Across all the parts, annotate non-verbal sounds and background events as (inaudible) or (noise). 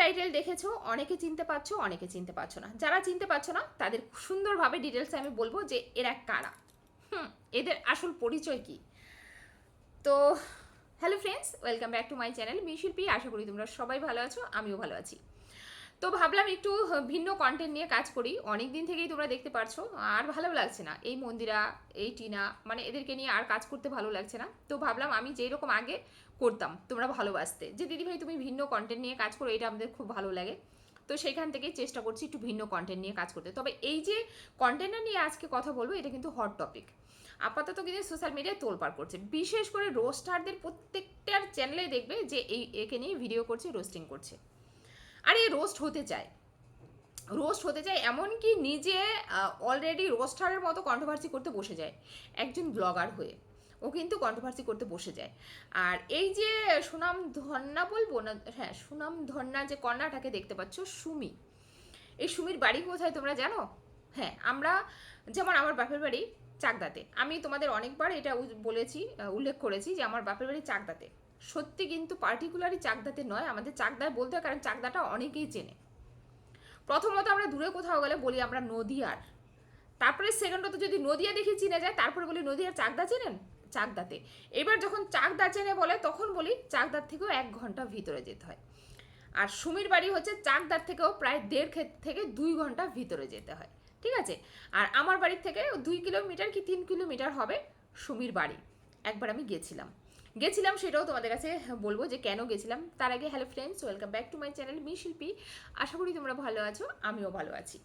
Title দেখেছ, অনেকে চিনতে পারছ, অনেকে চিনতে পারছ না। যারা চিনতে পারছ না, তাদের সুন্দরভাবে ডিটেলসে আমি বলব যে এরা কারা। হুম, এদের আসল পরিচয় কি? তো hello friends welcome back to my channel মিশিল্পী আশা করি তোমরা সবাই ভালো আছো, আমিও ভালো আছি। তো ভাবলাম একটু ভিন্ন কন্টেন্ট নিয়ে কাজ করি। অনেক দিন থেকেই তোমরা দেখতে পারছ, আর ভালো লাগছে না। এই মন্দিরা, এই টিনা মানে এদেরকে নিয়ে আর কাজ করতে ভালো লাগছে না। তো ভাবলাম আমি যেই রকম আগে করতাম, তোমরা ভালোবাসতে। যে দিদিভাই, তুমি ভিন্ন কন্টেন্ট নিয়ে কাজ করো, এটা আমাদের খুব ভালো লাগে। তো সেখান থেকেই চেষ্টা করছি একটু ভিন্ন কন্টেন্ট নিয়ে কাজ করতে। তবে এই যে কন্টেন্টটা নিয়ে আজকে কথা বলব, এটা কিন্তু হট টপিক আপাতত কিন্তু সোশ্যাল মিডিয়ায় তোলপাড় করছে। বিশেষ করে রোস্টারদের প্রত্যেকটার চ্যানেলে দেখবে যে এই, একে নিয়ে ভিডিও করছে রোস্টিং করছে। আর এই রোস্ট হতে চায়। রোস্ট হতে চায় এমনকি নিজে অলরেডি রোস্টারের মতো কন্ট্রোভার্সি করতে বসে যায় একজন ব্লগার হয়ে। ও কিন্তু কন্ট্রোভার্সি করতে বসে যায়। আর এই যে সুনাম ধন্না বলব না হ্যাঁ সুনাম ধন্না যে কন্যাটাকে দেখতে পাচ্ছ, সুমি। এই সুমির বাড়ি কোথায় তোমরা জানো? হ্যাঁ আমরা যেমন আমার বাপের বাড়ি চাকদাতে। আমি তোমাদের অনেকবার এটা বলেছি উল্লেখ করেছি যে আমার বাপের বাড়ি চাকদাতে। সত্যি কিন্তু পার্টিকুলারই চাকদাতে নয়, আমাদের চাকদায় বলতে হয় কারণ চাকদাটা অনেকেই চেনে। প্রথমত আমরা দূরে কোথাও গেলে বলি আমরা নদিয়ার। তারপরে সেকেন্ডত যদি নদিয়া দেখে চিনে যায়, তারপরে বলি নদিয়ার চাকদা চেনেন? চাকদাতে। এবার যখন চাকদা চেনে বলে, তখন বলি চাকদার থেকেও এক ঘণ্টা ভিতরে যেতে হয়। আর সুমির বাড়ি হচ্ছে চাকদার থেকেও প্রায় দেড় থেকে দুই ঘণ্টা ভিতরে যেতে হয়। ঠিক আছে? আর আমার বাড়ির থেকে দুই কিলোমিটার কি তিন কিলোমিটার হবে? সুমির বাড়ি। একবার আমি গেছিলাম। গেছিলাম সেটাও তোমাদের কাছে বলব যে কেন গেছিলাম। তার আগে hello friends welcome back to my channel me Shilpi আশা করি তোমরা ভালো আছো, আমিও ভালো আছি।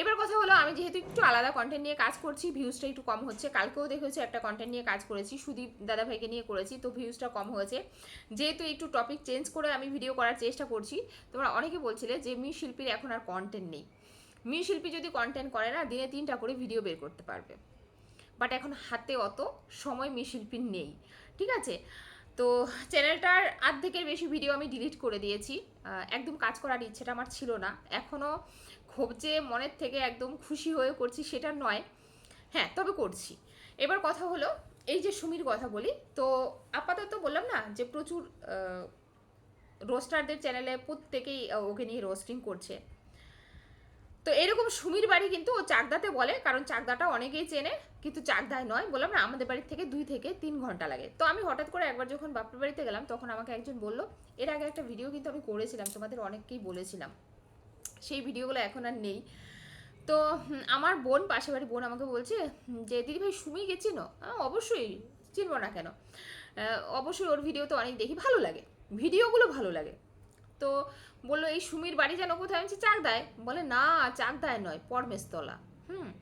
এবার কথা হলো, আমি যেহেতু একটু আলাদা কন্টেন্ট নিয়ে কাজ করছি ভিউজটা একটু কম হচ্ছে, কালকেও দেখেছি একটা কন্টেন্ট নিয়ে কাজ করেছি, সুদীপ দাদাভাইকে নিয়ে করেছি, তো ভিউজটা কম হয়েছে। যেহেতু একটু টপিক চেঞ্জ করে আমি ভিডিও করার চেষ্টা করছি, তোমরা অনেকে বলছিলে যে মি শিল্পীর এখন আর কন্টেন্ট নেই। মি শিল্পী যদি কন্টেন্ট করে না, দিনে তিনটা করে ভিডিও বের করতে পারবে। বাট এখন হাতে অত সময় মি শিল্পীর নেই। ঠিক আছে? তো চ্যানেলটার আর্ধেকের বেশি ভিডিও আমি ডিলিট করে দিয়েছি। একদম কাজ করার ইচ্ছেটা আমার ছিল না। এখনও খুব যে মনের থেকে একদম খুশি হয়ে করছি সেটা নয়। হ্যাঁ তবে করছি। এবার কথা হলো, এই যে সুমির কথা বলি, তো আপাতত বললাম না যে প্রচুর রোস্টারদের চ্যানেলে প্রত্যেকেই ওকে নিয়ে রোস্টিং করছে। তো এরকম সুমির বাড়ি কিন্তু ও চাকদাতে বলে, কারণ চাকদাটা অনেকেই চেনে, কিন্তু চাকদায় নয়, বললাম না, আমাদের বাড়ি থেকে দুই থেকে তিন ঘণ্টা লাগে। তো আমি হঠাৎ করে একবার যখন বাপের বাড়িতে গেলাম, তখন আমাকে একজন বলল, এর আগে একটা ভিডিও কিন্তু আমি করেছিলাম, তোমাদের অনেককেই বলেছিলাম। সেই ভিডিওগুলো এখন আর নেই। তো আমার বোন পাশে বাড়ি বোন আমাকে বলছে যে দিদি ভাই সুমি গেছিনো অবশ্যই, চিনবো না কেন। অবশ্যই ওর ভিডিও তো অনেক দেখি, ভালো লাগে। ভিডিওগুলো ভালো লাগে। তো বলল, এই সুমির বাড়ি যেন কোথায়? আমি চাকদায়। বলে, না, চাকদায় নয়, পরমেশতলা। হুম।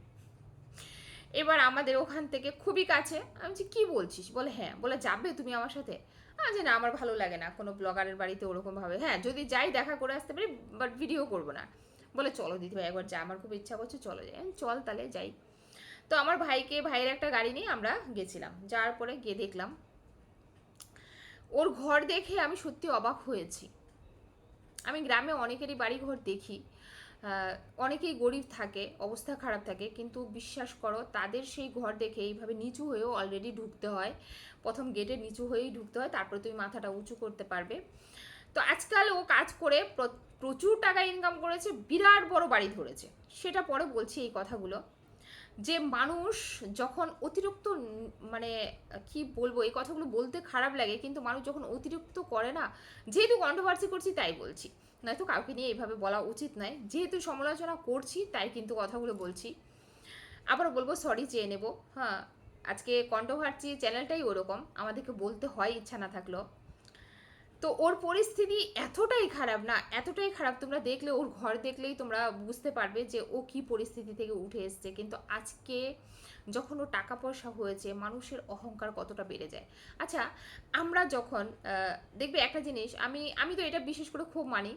এবার আমাদের ওখান থেকে খুবই কাছে, আমি বলছি, কী বলছিস? বলে হ্যাঁ। বলে, যাবে তুমি আমার সাথে? আজ না, আমার ভালো লাগে না কোনো ব্লগারের বাড়িতে ওরকমভাবে। হ্যাঁ যদি যাই দেখা করে আসতে পারি, বাট ভিডিও করব না। বলে, চলো দিদি ভাই একবার যা, আমার খুব ইচ্ছা করছে, চলো যাই। চল তাহলে যাই। তো আমার ভাইকে, ভাইয়ের একটা গাড়ি নিয়ে আমরা গেছিলাম। যাওয়ার পরে গিয়ে দেখলাম, ওর ঘর দেখে আমি সত্যি অবাক হয়েছি। আমি গ্রামে অনেকেরই বাড়ি ঘর দেখি অনেকেই গরিব থাকে, অবস্থা খারাপ থাকে, কিন্তু বিশ্বাস করো তাদের সেই ঘর দেখে এইভাবে নিচু হয়েও অলরেডি ঢুকতে হয়। প্রথম গেটে নিচু হয়েই ঢুকতে হয়, তারপরে তুমি মাথাটা উঁচু করতে পারবে। তো আজকাল ও কাজ করে প্রচুর টাকা ইনকাম করেছে, বিরাট বড় বাড়ি ধরেছে। সেটা পরে বলছি এই কথাগুলো। যে মানুষ যখন অতিরিক্ত মানে কি বলব, এই কথাগুলো বলতে খারাপ লাগে, কিন্তু মানুষ যখন অতিরিক্ত করে না, যেহেতু কন্ট্রোভার্সি করছি, তাই বলছি। নয়তো কাউকে নিয়ে এইভাবে বলা উচিত নয়। যেহেতু সমালোচনা করছি, তাই কিন্তু কথাগুলো বলছি। আবারও বলব সরি চেয়ে নেব। হ্যাঁ আজকে কন্ট্রোভার্সি চ্যানেলটাই ওরকম। আমাদেরকে বলতে হয়, ইচ্ছা না থাকলেও। তো ওর পরিস্থিতি এতটাই খারাপ না, এতটাই খারাপ, তোমরা দেখলে ওর ঘর দেখলেই তোমরা বুঝতে পারবে যে ও কি পরিস্থিতি থেকে উঠে এসছে। কিন্তু আজকে যখন ও টাকা পয়সা হয়েছে, মানুষের অহংকার কতটা বেড়ে যায়। আচ্ছা আমরা যখন দেখবে একটা জিনিস, আমি আমি তো এটা বিশেষ করে খুব মানি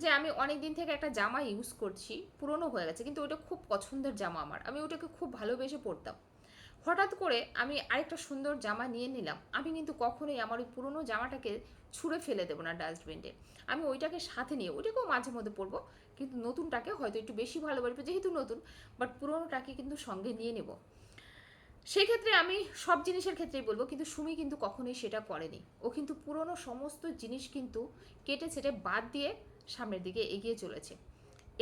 যে আমি অনেক দিন থেকে একটা জামা ইউজ করছি, পুরনো হয়ে গেছে, কিন্তু ওটা খুব পছন্দের জামা আমার। আমি ওটাকে খুব ভালোবেসে পরতাম। হঠাৎ করে আমি আরেকটা সুন্দর জামা নিয়ে নিলাম। আমি কিন্তু কখনোই আমার ওই পুরনো জামাটাকে ছুঁড়ে ফেলে দেবো না ডাস্টবিনে আমি ওইটাকে সাথে নিয়ে, ওইটাকেও মাঝে মধ্যে পরবো, কিন্তু নতুনটাকে হয়তো একটু বেশি ভালোবাসবো যেহেতু নতুন বাট পুরনোটাকে কিন্তু সঙ্গে নিয়ে নেব। সেক্ষেত্রে আমি সব জিনিসের ক্ষেত্রেই বলব, কিন্তু সুমি কিন্তু কখনোই সেটা করেনি ও কিন্তু পুরনো সমস্ত জিনিস কিন্তু কেটে ছেটে বাদ দিয়ে সামনের দিকে এগিয়ে চলেছে।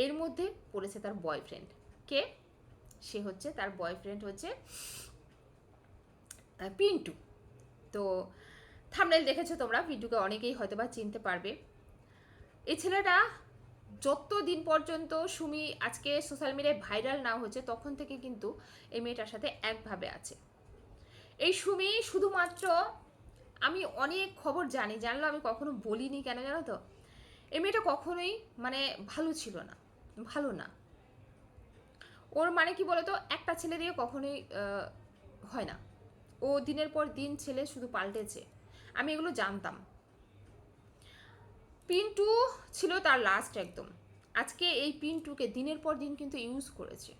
এর মধ্যে পড়েছে তার বয়ফ্রেন্ড কে? সে হচ্ছে তার বয়ফ্রেন্ড হচ্ছে পিন্টু। তো থামনেল দেখেছ তোমরা? পিন্টুকে অনেকেই হয়তো বা চিনতে পারবে। এই ছেলেটা যত দিন পর্যন্ত সুমি আজকে সোশ্যাল মিডিয়ায় ভাইরাল না হচ্ছে, তখন থেকে কিন্তু এই মেয়েটার সাথে একভাবে আছে। এই সুমি শুধুমাত্র আমি অনেক খবর জানি জানলো আমি কখনো বলিনি কেন জানো তো? এই মেয়েটা কখনোই মানে ভালো ছিল না, ভালো না। ওর মানে কি বলতো? একটা ছেলে দিয়ে কখনোই হয় না। ও দিনের পর দিন ছেলে শুধু পাল্টেছে। আমি এগুলো জানতাম। পিন্টু ছিল তার লাস্ট একদম। আজকে এই পিন্টুকে দিনের পর দিন কিন্তু ইউজ করেছে।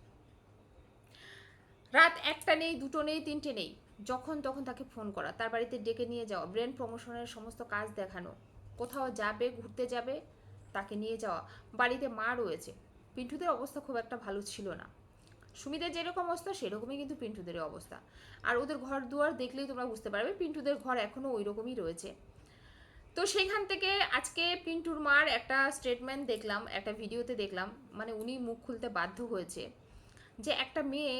রাত একটা নেই, দুটো নেই, তিনটে নেই। যখন তখন তাকে ফোন করা। তার বাড়িতে ডেকে নিয়ে যাওয়া ব্রেন প্রমোশনের সমস্ত কাজ দেখানো। কোথাও যাবে, ঘুরতে যাবে, তাকে নিয়ে যাওয়া। বাড়িতে মা রয়েছে। পিন্টুদের অবস্থা খুব একটা ভালো ছিল না। সুমিদের যেরকম অবস্থা, সেরকমই কিন্তু পিন্টুদের অবস্থা। আর ওদের ঘর দুয়ার দেখলেই তোমরা বুঝতে পারবে, পিন্টুদের ঘর এখনও ওই রকমই রয়েছে। তো সেখান থেকে আজকে পিন্টুর মার একটা স্টেটমেন্ট দেখলাম, একটা ভিডিওতে দেখলাম মানে উনি মুখ খুলতে বাধ্য হয়েছে যে একটা মেয়ে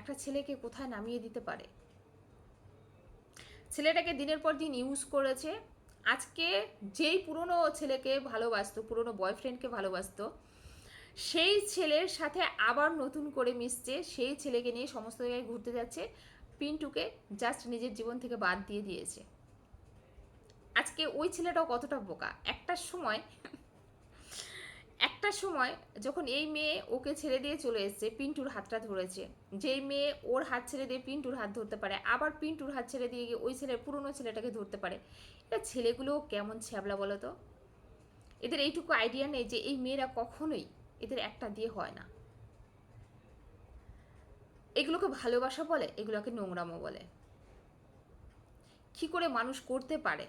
একটা ছেলেকে কোথায় নামিয়ে দিতে পারে। ছেলেটাকে দিনের পর দিন ইউজ করেছে। আজকে যেই পুরনো ছেলেকে ভালোবাসতো, পুরনো বয়ফ্রেন্ডকে ভালোবাসতো সেই ছেলের সাথে আবার নতুন করে মিশছে, সেই ছেলেকে নিয়ে সমস্ত জায়গায় ঘুরতে যাচ্ছে। পিন্টুকে জাস্ট নিজের জীবন থেকে বাদ দিয়ে দিয়েছে। আজকে ওই ছেলেটাও কতটা বোকা। একটা সময় একটা সময় যখন এই মেয়ে ওকে ছেড়ে দিয়ে চলে এসেছে, পিন্টুর হাতটা ধরেছে। যেই মেয়ে ওর হাত ছেড়ে দিয়ে পিন্টুর হাত ধরতে পারে, আবার পিন্টুর হাত ছেড়ে দিয়ে গিয়ে ওই ছেলের পুরনো ছেলেটাকে ধরতে পারে। এটা ছেলেগুলো কেমন ছ্যাবলা বলো তো এদের এইটুকু আইডিয়া নেই যে এই মেয়েরা কখনোই এদের একটা দিয়ে হয় না। এগুলোকে ভালোবাসা বলে, এগুলোকে নোংরামো বলে। কি করে মানুষ করতে পারে?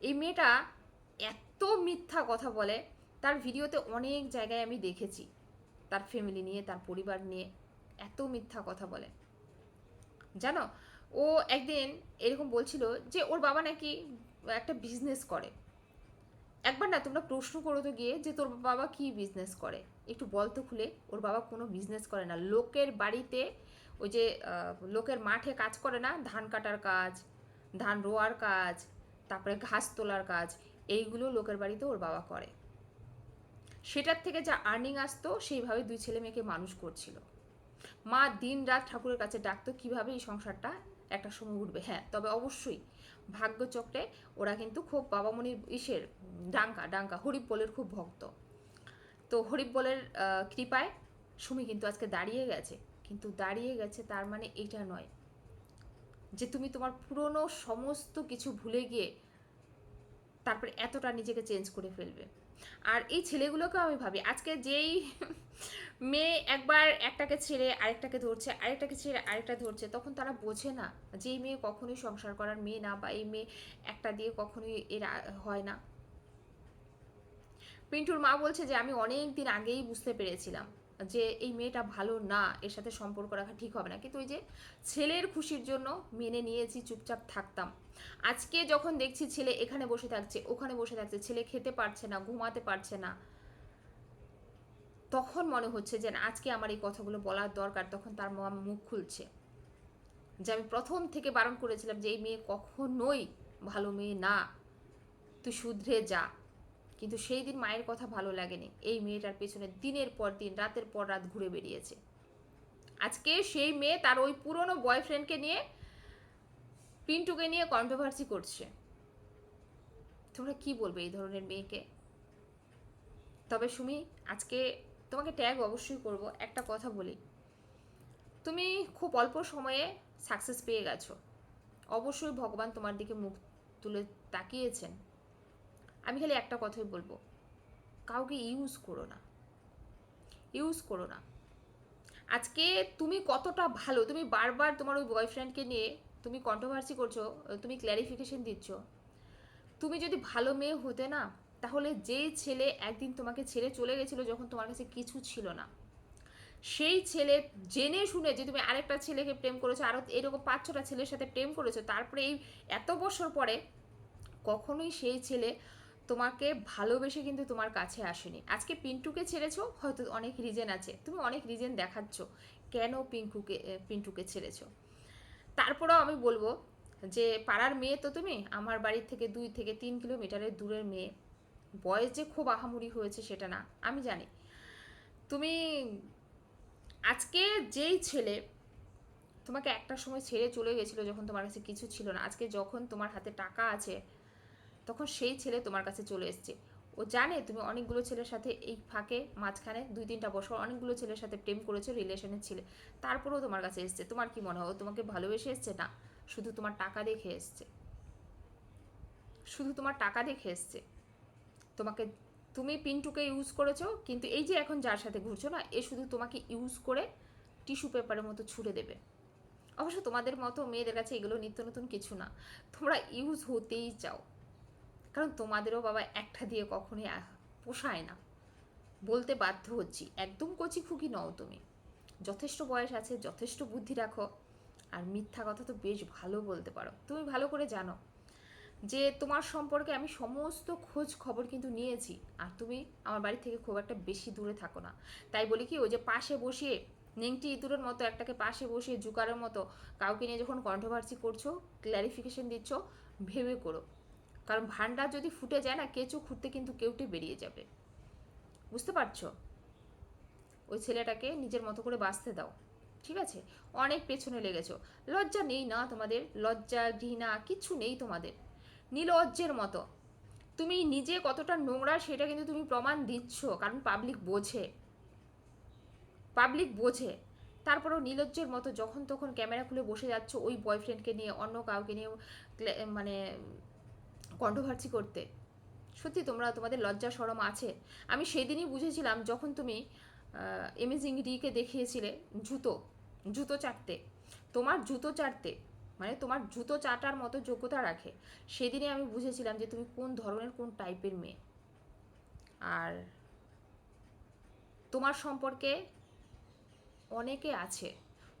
এই মেয়েটা এত মিথ্যা কথা বলে, তার ভিডিওতে অনেক জায়গায় আমি দেখেছি। তার ফ্যামিলি নিয়ে, তার পরিবার নিয়ে এত মিথ্যা কথা বলে। জানো? ও একদিন এরকম বলছিল যে, ওর বাবা নাকি একটা বিজনেস করে। একবার না তোমরা প্রশ্ন করো তো গিয়ে যে তোর বাবা কি বিজনেস করে? একটু বল তো খুলে। ওর বাবা কোনো বিজনেস করে না। লোকের বাড়িতে ওই যে লোকের মাঠে কাজ করে না? ধান কাটার কাজ, ধান রোয়ার কাজ, তারপরে ঘাস তোলার কাজ, এইগুলো লোকের বাড়িতে ওর বাবা করে। সেটার থেকে যা আর্নিং আসতো, সেইভাবে দুই ছেলে মেয়েকে মানুষ করছিল। মা দিন রাত ঠাকুরের কাছে ডাকতো, কীভাবে এই সংসারটা একটা সময় উঠবে। হ্যাঁ তবে অবশ্যই ভাগ্যচক্রে ওরা কিন্তু খুব বাবামণির ইসের ডাঙ্কা ডাঙ্কা, হরিপ বলের খুব ভক্ত। তো হরিপ বলের কৃপায় সুমি কিন্তু আজকে দাঁড়িয়ে গেছে। কিন্তু দাঁড়িয়ে গেছে তার মানে এটা নয় যে তুমি তোমার পুরনো সমস্ত কিছু ভুলে গিয়ে তারপরে এতটা নিজেকে চেঞ্জ করে ফেলবে। আর এই ছেলেগুলোকেও আমি ভাবি। আজকে যেই (laughs) মেয়ে একবার একটাকে ছেড়ে আরেকটাকে ধরছে, আরেকটাকে ছেড়ে আরেকটা ধরছে, তখন তারা বোঝে না যে এই মেয়ে কখনোই সংসার করার মেয়ে না বা এই মেয়ে একটা দিয়ে কখনোই এরা হয় না। পিন্টুর মা বলছে যে, আমি অনেক দিন আগেই বুঝতে পেরেছিলাম। যে এই মেয়েটা ভালো না, এর সাথে সম্পর্ক রাখা ঠিক হবে না। কিন্তু ওই যে ছেলের খুশির জন্য মেনে নিয়েছি, চুপচাপ থাকতাম। আজকে যখন দেখছি ছেলে এখানে বসে থাকছে, ওখানে বসে থাকছে, ছেলে খেতে পারছে না, ঘুমাতে পারছে না, তখন মনে হচ্ছে যে আজকে আমার এই কথাগুলো বলার দরকার, তখন তার মা মুখ খুলছে। যে আমি প্রথম থেকে বারণ করেছিলাম যে এই মেয়ে কখনোই ভালো মেয়ে না, তুই শুধরে যা। কিন্তু সেই দিন মায়ের কথা ভালো লাগেনি। এই মেয়েটার পেছনে দিনের পর দিন, রাতের পর রাত ঘুরে বেরিয়েছে আজকে সেই মেয়ে তার ওই পুরনো বয়ফ্রেন্ডকে নিয়ে, পিন্টুকে নিয়ে কন্ট্রোভার্সি করছে। তোমরা কি বলবে এই ধরনের মেয়েকে? তবে সুমি, আজকে তোমাকে ট্যাগ অবশ্যই করব। একটা কথা বলি। তুমি খুব অল্প সময়ে সাকসেস পেয়ে গেছো। অবশ্যই ভগবান তোমার দিকে মুখ তুলে তাকিয়েছেন। আমি খালি একটা কথাই বলব। কাউকে ইউজ করো না। ইউজ করো না। আজকে তুমি কতটা ভালো, তুমি বারবার তোমার ওই বয়ফ্রেন্ডকে নিয়ে তুমি কন্ট্রোভার্সি করছ, তুমি ক্ল্যারিফিকেশন দিচ্ছ। তুমি যদি ভালো মেয়ে হতে না, তাহলে যে ছেলে একদিন তোমাকে ছেড়ে চলে গেছিল যখন তোমার কাছে কিছু ছিল না, সেই ছেলে জেনে শুনে যে তুমি আরেকটা ছেলেকে প্রেম করেছ আরও এরকম পাঁচ ছটা ছেলের সাথে প্রেম করেছ, তারপরে এই এত বছর পরে কখনোই সেই ছেলে তোমাকে ভালোবেসে কিন্তু তোমার কাছে আসেনি। আজকে পিন্টুকে ছেড়েছো, হয়তো অনেক রিজন আছে। তুমি অনেক রিজন দেখাচ্ছ কেন পিঙ্কুকে পিন্টুকে ছেড়েছো। তারপরেও আমি বলব যে পাড়ার মেয়ে তো তুমি, আমার বাড়ির থেকে দুই থেকে তিন কিলোমিটারের দূরের মেয়ে। বয়স যে খুব আহামরি হয়েছে সেটা না, আমি জানি। তুমি আজকে যেই ছেলে তোমাকে একটা সময় ছেড়ে চলে গেছিল যখন তোমার কাছে কিছু ছিল না, আজকে যখন তোমার হাতে টাকা আছে তখন সেই ছেলে তোমার কাছে চলে এসছে। ও জানে তুমি অনেকগুলো ছেলের সাথে এই ফাঁকে মাঝখানে দুই তিনটা বছর অনেকগুলো ছেলের সাথে প্রেম করেছ রিলেশনের ছিলে। তারপরেও তোমার কাছে এসছে। তোমার কি মনে হয়? ও তোমাকে ভালোবেসে এসছে না শুধু তোমার টাকা দেখে এসছে? শুধু তোমার টাকা দেখে এসছে? তোমাকে তুমি পিন্টুকে ইউজ করেছ, কিন্তু এই যে এখন যার সাথে ঘুরছো না, এ শুধু তোমাকে ইউজ করে টিস্যু পেপারের মতো ছুঁড়ে দেবে। অবশ্য তোমাদের মতো মেয়েদের কাছে এগুলো নিত্য নতুন কিছু না। তোমরা ইউজ হতেই চাও। কারণ তোমাদেরও বাবা একটা দিয়ে কখনোই পোষায় না। বলতে বাধ্য হচ্ছি, একদম কচি খুকি নও তুমি। যথেষ্ট বয়স আছে, যথেষ্ট বুদ্ধি রাখো। আর মিথ্যা কথা তো বেশ ভালো বলতে পারো। তুমি ভালো করে জানো যে তোমার সম্পর্কে আমি সমস্ত খোঁজ খবর কিন্তু নিয়েছি। আর তুমি আমার বাড়ি থেকে খুব একটা বেশি দূরে থাকো না। তাই বলি কি, ওই যে পাশে বসিয়ে, নেংটি ইঁদুরের মতো একটাকে পাশে বসিয়ে, জুকারের মতো কাউকে নিয়ে যখন কন্ট্রোভার্সি করছ ক্ল্যারিফিকেশন দিচ্ছ, ভেবে করো। কারণ ভান্ডার যদি ফুটে যায় না, কেঁচো খুঁড়তে কিন্তু কেউটি বেরিয়ে যাবে। বুঝতে পারছ? ওই ছেলেটাকে নিজের মতো করে বাঁচতে দাও, ঠিক আছে? অনেক পেছনে লেগেছো। লজ্জা নেই না তোমাদের? লজ্জা, ঘৃণা, কিচ্ছু নেই তোমাদের। নীলজ্জের মতো। তুমি নিজে কতটা নোংরা সেটা কিন্তু তুমি প্রমাণ দিচ্ছ, কারণ পাবলিক বোঝে। পাবলিক বোঝে। তারপরেও নীলজ্জের মতো যখন তখন ক্যামেরা খুলে বসে যাচ্ছ, ওই বয়ফ্রেন্ডকে নিয়ে, অন্য কাউকে নিয়ে মানে কন্ট্রোভার্সি করতে। সত্যি তোমরা তোমাদের লজ্জা সরম আছে। আমি সেদিনই বুঝেছিলাম যখন তুমি এমেজিং ডিকে দেখিয়েছিলে জুতো জুতো চাটতে। তোমার জুতো চাটতে মানে তোমার জুতো চাটার মতো যোগ্যতা রাখে। সেদিনে আমি বুঝেছিলাম যে তুমি কোন ধরনের কোন টাইপের মেয়ে। আর তোমার সম্পর্কে অনেকে আছে।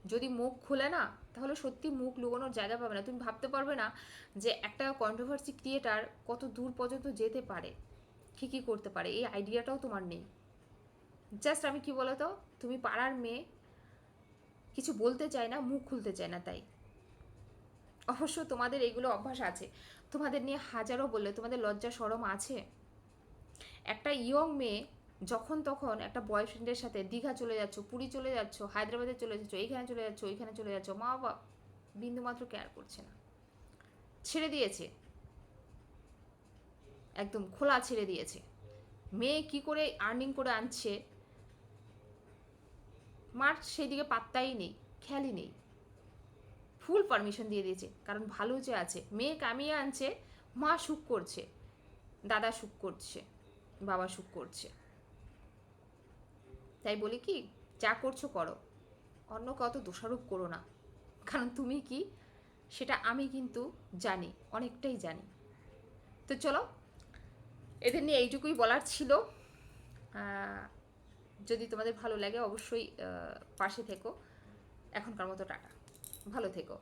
যদি মুখ খুলে না, তাহলে সত্যি মুখ লুকোনোর জায়গা পাবে না। তুমি ভাবতে পারবে না যে একটা কন্ট্রোভার্সি ক্রিয়েটার কত দূর পর্যন্ত যেতে পারে, কী কী করতে পারে। এই আইডিয়াটাও তোমার নেই। জাস্ট আমি কি বলতো, তুমি পাড়ার মেয়ে, কিছু বলতে চায় না, মুখ খুলতে চায় না তাই। অবশ্য তোমাদের এইগুলো অভ্যাস আছে। তোমাদের নিয়ে হাজারো বললে, তোমাদের লজ্জা সরম আছে। একটা ইয়ং মেয়ে যখন তখন একটা বয়ফ্রেন্ডের সাথে দীঘা চলে যাচ্ছ, পুরী চলে যাচ্ছ, হায়দ্রাবাদে চলে যাচ্ছ এইখানে চলে যাচ্ছ, ওইখানে চলে যাচ্ছ, মা বাবা, বিন্দুমাত্র কেয়ার করছে না। ছেড়ে দিয়েছে। একদম খোলা ছেড়ে দিয়েছে। মেয়ে কি করে আর্নিং করে আনছে? মার সেই দিকে পাত্তাই নেই, খেয়ালই নেই। ফুল পারমিশন দিয়ে দিয়েছে, কারণ ভালো যে আছে। মেয়ে কামিয়ে আনছে, মা সুখ করছে, দাদা সুখ করছে, বাবা সুখ করছে। তাই বলি কি, যা করছ করো। অন্য কত দোষারোপ করো না। কারণ তুমি কি, সেটা আমি কিন্তু জানি, অনেকটাই জানি। তো চলো, এদের নিয়ে এইটুকুই বলার ছিল। যদি তোমাদের ভালো লাগে অবশ্যই পাশে থেকো। এখনকার মতো টাটা। ভালো থেকো।